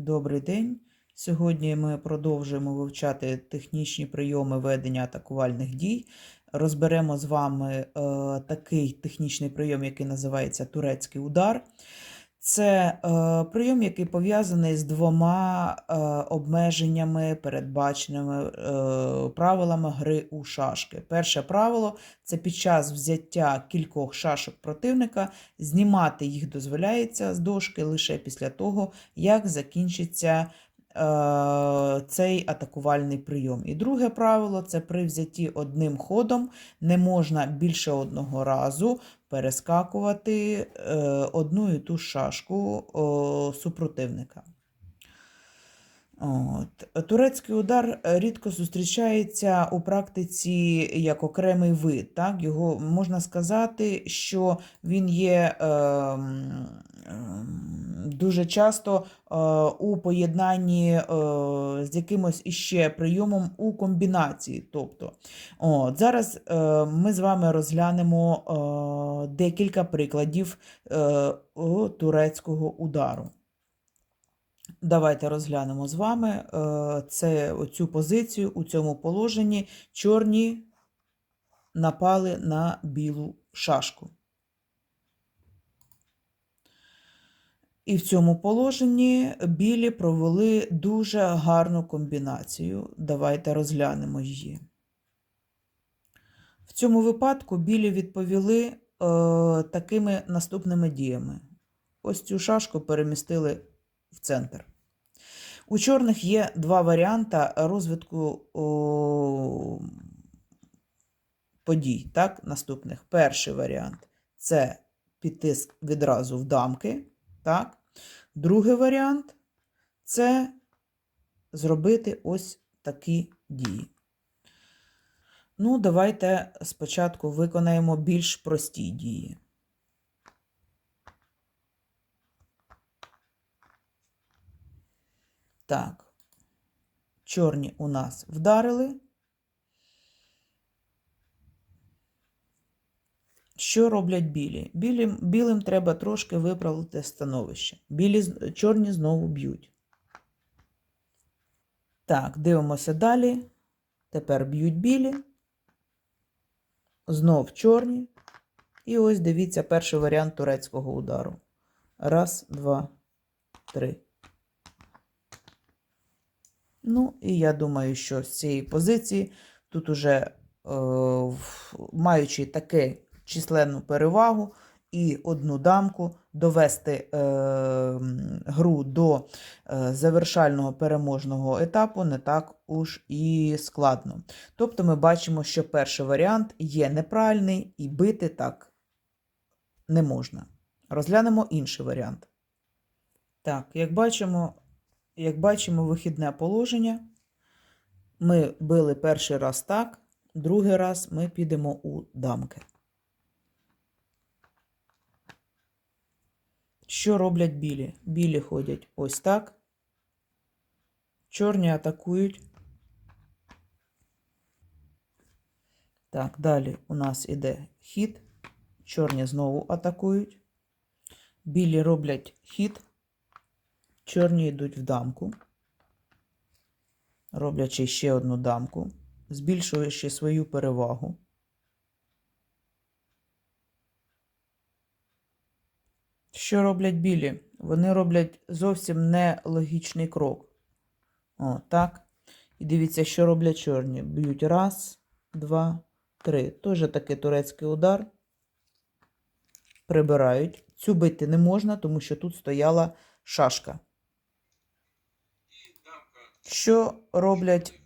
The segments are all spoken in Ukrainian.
Добрий день. Сьогодні ми продовжуємо вивчати технічні прийоми ведення атакувальних дій. Розберемо з вами е, такий технічний прийом, який називається турецький удар. Це е, прийом, який пов'язаний з двома е, обмеженнями, передбаченими е, правилами гри у шашки. Перше правило це під час взяття кількох шашок противника знімати їх дозволяється з дошки лише після того, як закінчиться цей атакувальний прийом. І друге правило це при взятті одним ходом не можна більше одного разу перескакувати е, одну і ту шашку супротивника. От. Турецький удар рідко зустрічається у практиці як окремий вид. Так? Його можна сказати, що він є е, дуже часто е, у поєднанні е, з якимось іще прийомом у комбінації. Тобто, от, зараз е, ми з вами розглянемо е, декілька прикладів е, турецького удару. Давайте розглянемо з вами е, це, цю позицію у цьому положенні. Чорні напали на білу шашку. І в цьому положенні білі провели дуже гарну комбінацію. Давайте розглянемо її. В цьому випадку білі відповіли е, такими наступними діями. Ось цю шашку перемістили в центр. У чорних є два варіанти розвитку о, подій. Так, наступних. Перший варіант це піти відразу в дамки. Так. Другий варіант це зробити ось такі дії. Ну, давайте спочатку виконаємо більш прості дії. Так, чорні у нас вдарили. Що роблять білі? Білі білим треба трошки виправити становище. Білі, Чорні знову б'ють. Так, дивимося далі. Тепер б'ють білі. Знов чорні. І ось дивіться перший варіант турецького удару. Раз, два, три. Ну, і я думаю, що з цієї позиції, тут уже е, маючи таке численну перевагу і одну дамку, довести е, гру до е, завершального переможного етапу не так уж і складно. Тобто ми бачимо, що перший варіант є неправильний і бити так не можна. Розглянемо інший варіант. Так, як бачимо, як бачимо, вихідне положення. Ми били перший раз так, другий раз ми підемо у дамки. Що роблять білі? Білі ходять ось так. Чорні атакують. Так, далі у нас іде хід. Чорні знову атакують. Білі роблять хід. Чорні йдуть в дамку, роблячи ще одну дамку, збільшуючи свою перевагу. Що роблять білі? Вони роблять зовсім нелогічний крок. О, так. І дивіться, що роблять чорні. Б'ють раз, два, три. Теж такий турецький удар. Прибирають. Цю бити не можна, тому що тут стояла шашка. Що роблять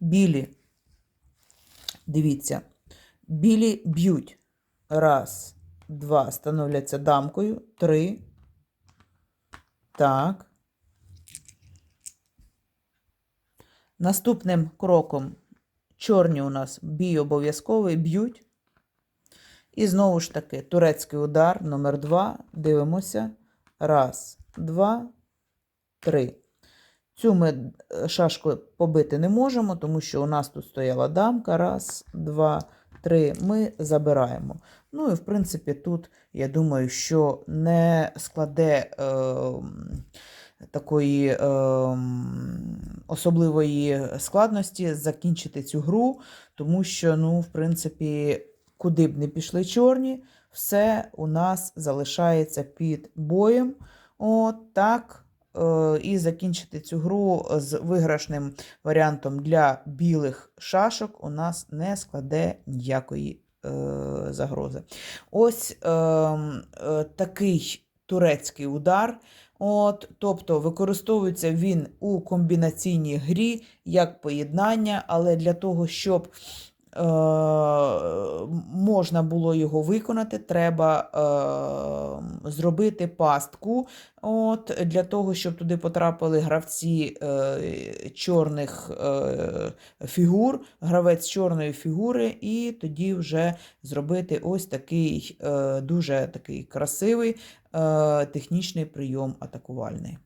білі? Дивіться, білі б'ють. Раз, два, становляться дамкою. Три. Так. Наступним кроком чорні у нас бій обов'язковий, б'ють. І знову ж таки, турецький удар номер два. Дивимося. Раз, два, три. Цю ми шашку побити не можемо, тому що у нас тут стояла дамка. Раз, два, три ми забираємо. Ну і в принципі тут, я думаю, що не складе е, такої е, особливої складності закінчити цю гру, тому що, ну, в принципі, куди б не пішли чорні, все у нас залишається під боєм. От так. Е, І закінчити цю гру з виграшним варіантом для білих шашок у нас не складе ніякої е, загрози. Ось е, е, такий турецький удар. От, тобто використовується він у комбінаційній грі як поєднання, але для того, щоб можна було його виконати, треба е, зробити пастку. От, для того, щоб туди потрапили гравці е, чорних е, фігур, гравець чорної фігури, і тоді вже зробити ось такий е, дуже такий красивий е, технічний прийом атакувальний.